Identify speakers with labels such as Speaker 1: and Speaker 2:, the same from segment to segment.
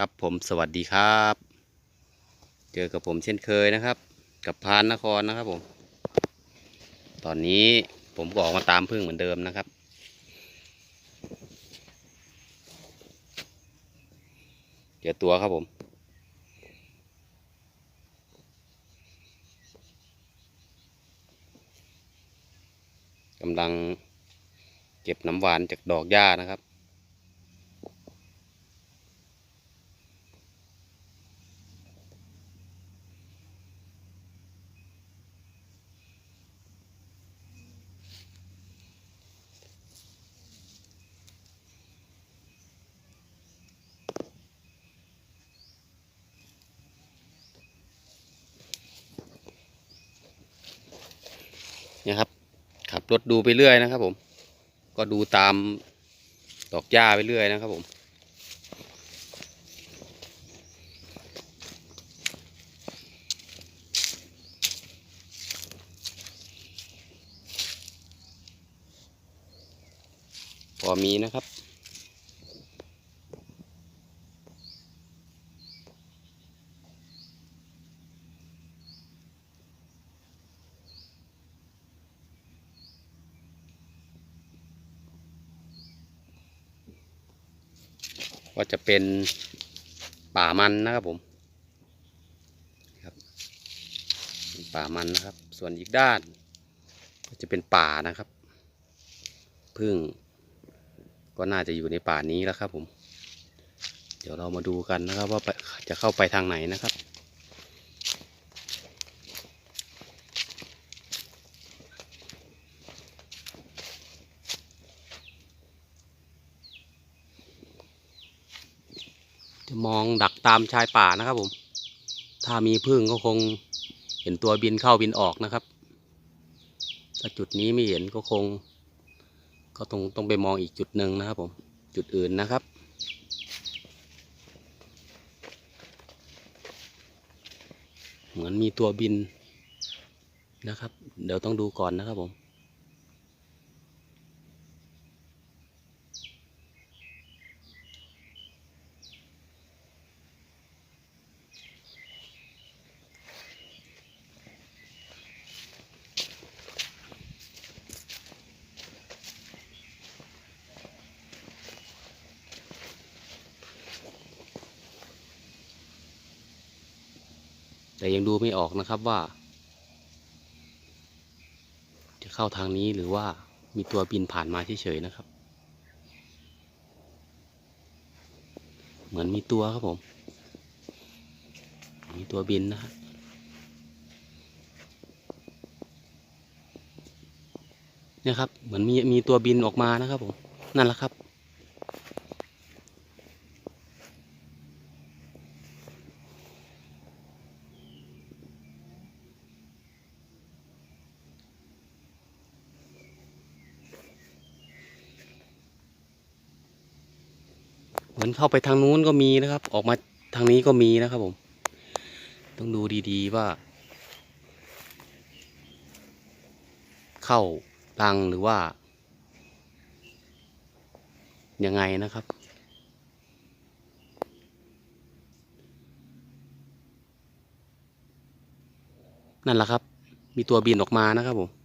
Speaker 1: ครับผมสวัสดีครับ เจอกับผมเช่นเคยนะครับ กับพานนครนะครับผม ตอนนี้ผมก็ออกมาตามพึ่งเหมือนเดิมนะครับ เจอตัวครับผมกำลังเก็บน้ำหวานจากดอกหญ้านะครับ บรถดูไปเรื่อยนะครับ ผม ก็ดูตามดอกหญ้าไปเรื่อยนะครับผมพอมีนะครับ ก็จะเป็นป่ามันนะครับผมครับป่ามันนะครับ ส่วนอีกด้าน ก็จะเป็นป่านะครับพึ่งก็น่าจะอยู่ในป่านี้แล้วครับผม เดี๋ยวเรามาดูกันนะครับว่าจะเข้าไปทางไหนนะครับ มองดักตามชายป่านะครับผม ถ้ามีพึ่งก็คงเห็นตัวบินเข้าบินออกนะครับ ถ้าจุดนี้ไม่เห็นก็คง ก็ต้องต้องไปมองอีกจุดหนึ่งนะครับผม จุดอื่นนะครับเหมือนมีตัวบินนะครับ เดี๋ยวต้องดูก่อนนะครับผม แต่ยังดูไม่ออกนะครับว่า จะเข้าทางนี้หรือว่ามีตัวบินผ่านมาเฉยๆนะครับ เหมือนมีตัวครับผม มีตัวบินนะครับเนี่ยครับเหมือนมีมีตัวบินออกมานะครับผมนั่นแหละครับ เหมือนเข้าไปทางนู้นก็มีนะครับ ออกมาทางนี้ก็มีนะครับผม ต้องดูดีๆว่า เข้ารังหรือว่า ยังไงนะครับ นั่นแหละครับ มีตัวบินออกมานะครับผม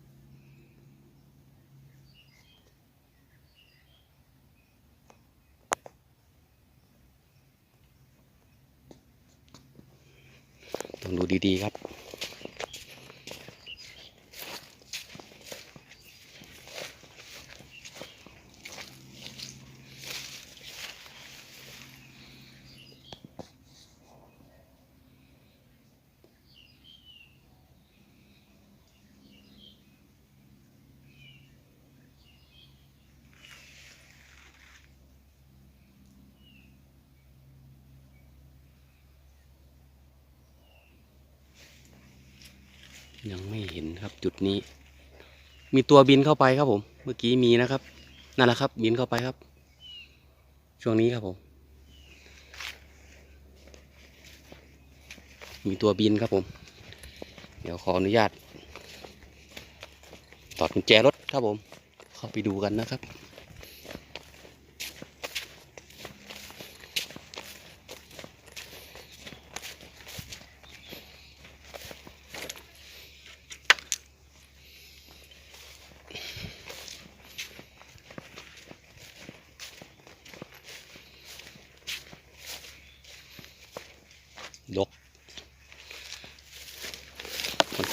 Speaker 1: ต้องดูดีๆครับ ยังไม่เห็นครับจุดนี้ มีตัวบินเข้าไปครับผม เมื่อกี้มีนะครับ นั่นแหละครับ บินเข้าไปครับ ช่วงนี้ครับผม มีตัวบินครับผม เดี๋ยวขออนุญาตถอดกุญแจรถครับผม เข้าไปดูกันนะครับ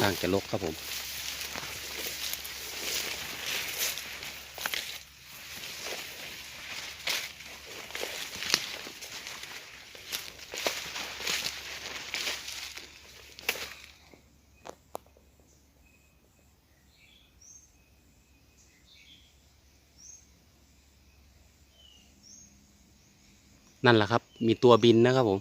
Speaker 1: ข้างจะรกครับผม นั่นแหละครับ มีตัวบินนะครับผม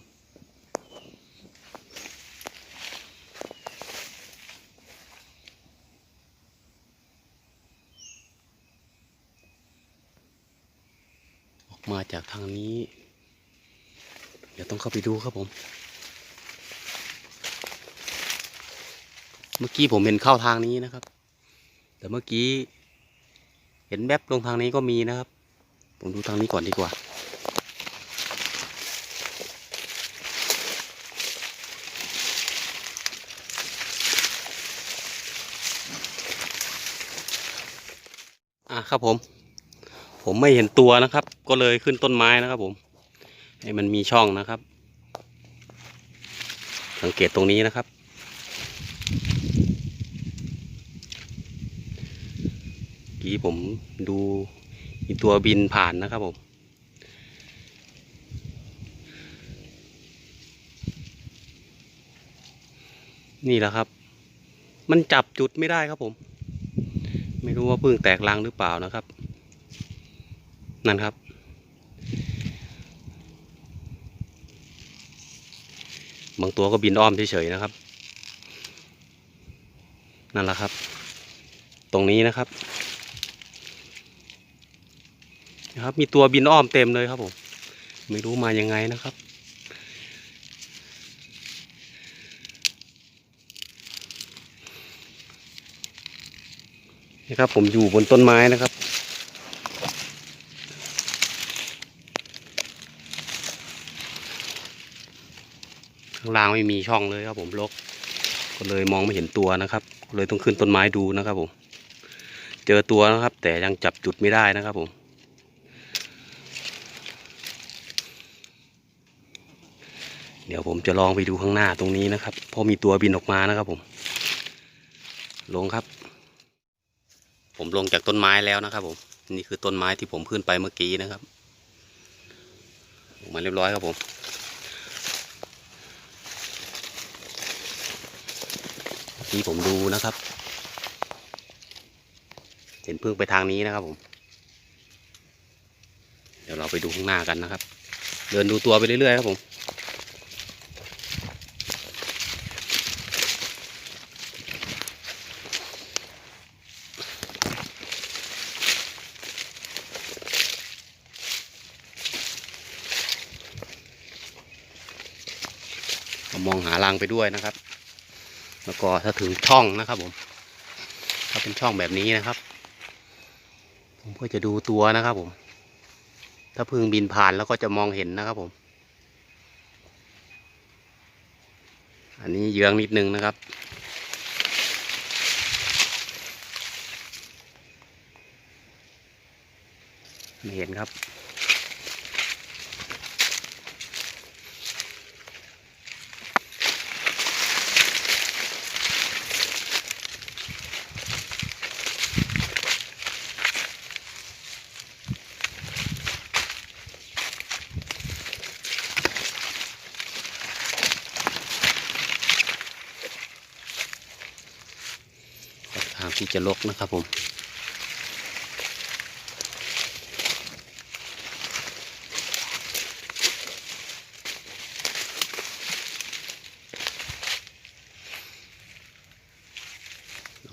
Speaker 1: ออกมาจากทางนี้ เดี๋ยวต้องเข้าไปดูครับผม เมื่อกี้ผมเห็นเข้าทางนี้นะครับ แต่เมื่อกี้ เห็นแวบลงทางนี้ก็มีนะครับ ผมดูทางนี้ก่อนดีกว่าอะครับผม ผมไม่เห็นตัวนะครับ ก็เลยขึ้นต้นไม้นะครับผม ให้มันมีช่องนะครับ สังเกตตรงนี้นะครับ กี้ผมดูมีตัวบินผ่านนะครับผมนี่แหละครับ มันจับจุดไม่ได้ครับผม ไม่รู้ว่าพิ่งแตกรังหรือเปล่านะครับ นั่นครับ บางตัวก็บินอ้อมเฉยๆนะครับ นั่นแหละครับ ตรงนี้นะครับนะครับ มีตัวบินอ้อมเต็มเลยครับผม ไม่รู้มายังไงนะครับ นะครับผมอยู่บนต้นไม้นะครับ ข้างล่างไม่มีช่องเลยครับผมลก ก็เลยมองไม่เห็นตัวนะครับ เลยต้องขึ้นต้นไม้ดูนะครับผม เจอตัวนะครับ แต่ยังจับจุดไม่ได้นะครับผมเดี๋ยวผมจะลองไปดูข้างหน้าตรงนี้นะครับเพราะมีตัวบินออกมานะครับผม ลงครับ ผมลงจากต้นไม้แล้วนะครับ ผม นี่คือต้นไม้ที่ผมขึ้นไปเมื่อกี้นะครับลงมาเรียบร้อยครับผม ที่ผมดูนะครับ เห็นพึ่งไปทางนี้นะครับผม เดี๋ยวเราไปดูข้างหน้ากันนะครับ เดินดูตัวไปเรื่อยๆครับผมมองหารังไปด้วยนะครับ แล้วก็ถ้าถึงช่องนะครับผม ถ้าเป็นช่องแบบนี้นะครับ ผมก็จะดูตัวนะครับผม ถ้าพึ่งบินผ่านแล้วก็จะมองเห็นนะครับผม อันนี้เยื้องนิดนึงนะครับไม่เห็นครับ ทางที่ จะลกนะครับผม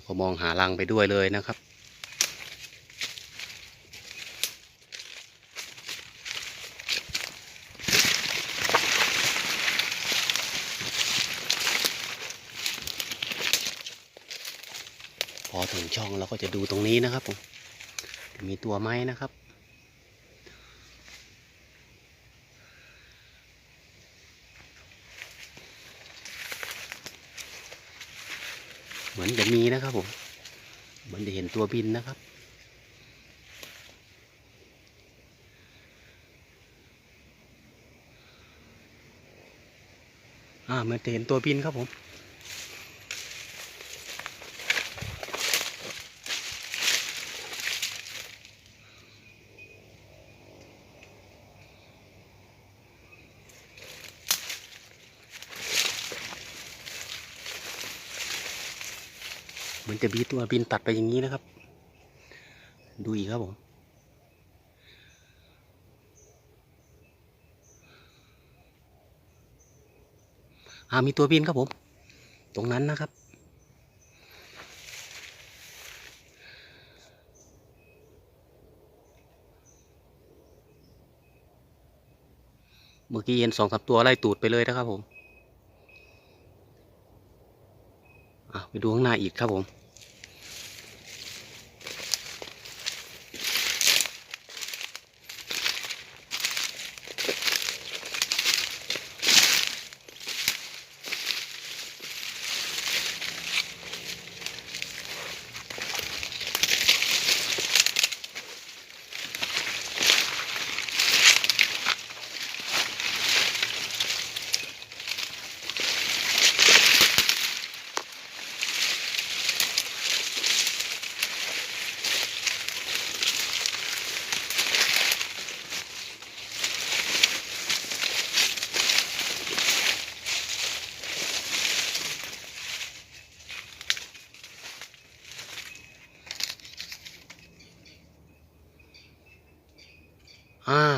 Speaker 1: ก็มองหารังไปด้วยเลยนะครับ พอถึงช่องเรา ก็จะดูตรงนี้นะครับผมมีตัวไหมนะครับ เหมือนจะมีนะครับผมเหมือนจะเห็นตัวบินนะครับอ่าเหมันจะเห็นตัวบินครับผม มือนจะมีตัวบินตัดไปอย่างนี้นะครับ ดูอีกครับผมอ่ามีตัวบินครับผม ตรงนั้นนะครับ เมื่อกี้เห็นสองสามตัวไล่ตูดไปเลยนะครับผมไปดูข้างหน้าอีกครับผม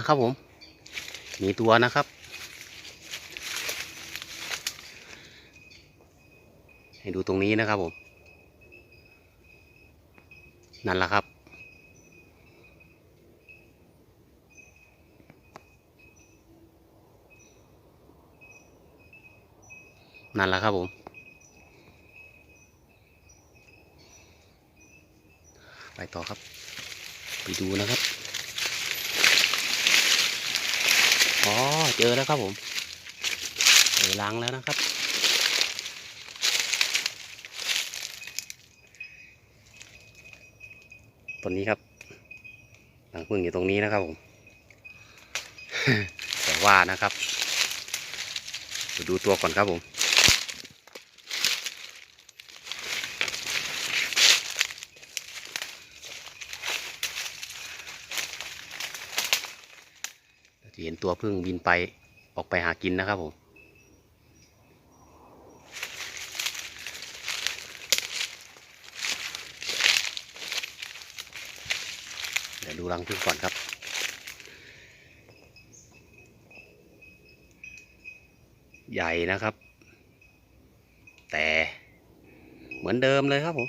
Speaker 1: ครับผม มีตัวนะครับ ให้ดูตรงนี้นะครับผม นั่นแหละครับนั่นแหละครับผม ไปต่อครับ ไปดูนะครับ อ๋อเจอแล้วครับผมเจอล้างแล้วนะครับ ตัวนี้ครับหลังพึ่งอยู่ตรงนี้นะครับผมแต่ว่านะครับเดี๋ยวดูตัวก่อนครับผม จะเห็น ตัวพึ่งบินไปออกไปหากินนะครับผมเดี๋ยวดูรังพึ่งก่อนครับใหญ่นะครับ แต่เหมือนเดิมเลยครับผม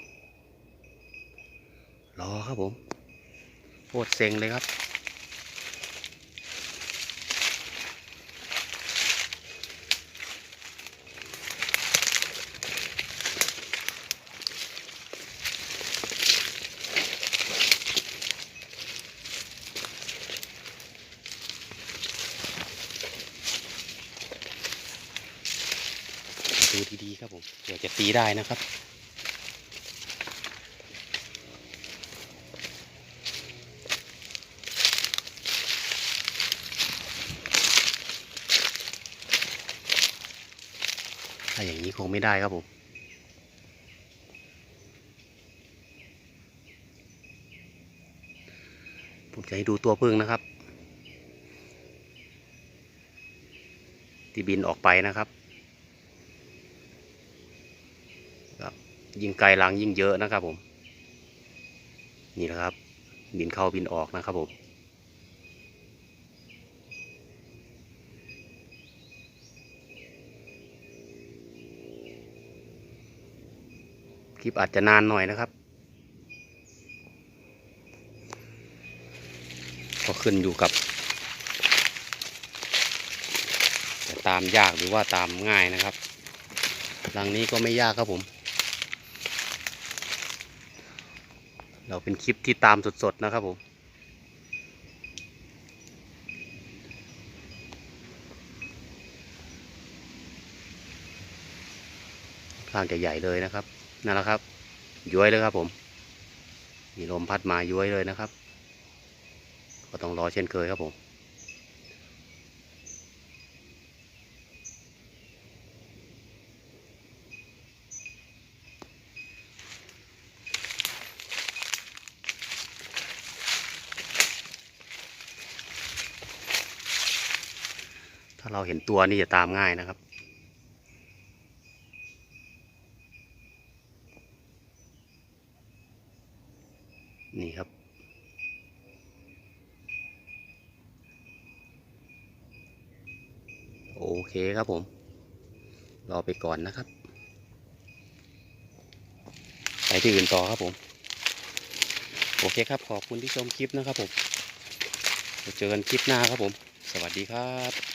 Speaker 1: รอครับผมโคตรเซ็งเลยครับ ครับผมเดี๋ยวจะตีได้นะครับ ถ้าอย่างนี้คงไม่ได้ครับผมผมจะให้ดูตัวพึ่งนะครับ ที่บินออกไปนะครับ ครับ ยิ่งไกลรังยิ่งเยอะนะครับผม นี่นะครับ บินเข้าบินออกนะครับผมคลิปอาจจะนานหน่อยนะครับ ก็ขึ้นอยู่กับตามยากหรือว่าตามง่ายนะครับรังนี้ก็ไม่ยากครับผม เราเป็นคลิปที่ตามสดๆนะครับผมข้างจะใหญ่เลยนะครับ นั่นแหละครับ ย้วยเลยครับผม มีลมพัดมาย้วยเลยนะครับ ก็ต้องรอเช่นเคยครับผม เราเห็นตัวนี่จะตามง่ายนะครับ นี่ครับ โอเคครับผม รอไปก่อนนะครับ ไปที่อื่นต่อครับผม โอเคครับ ขอบคุณที่ชมคลิปนะครับผมเจอกันคลิปหน้าครับผม สวัสดีครับ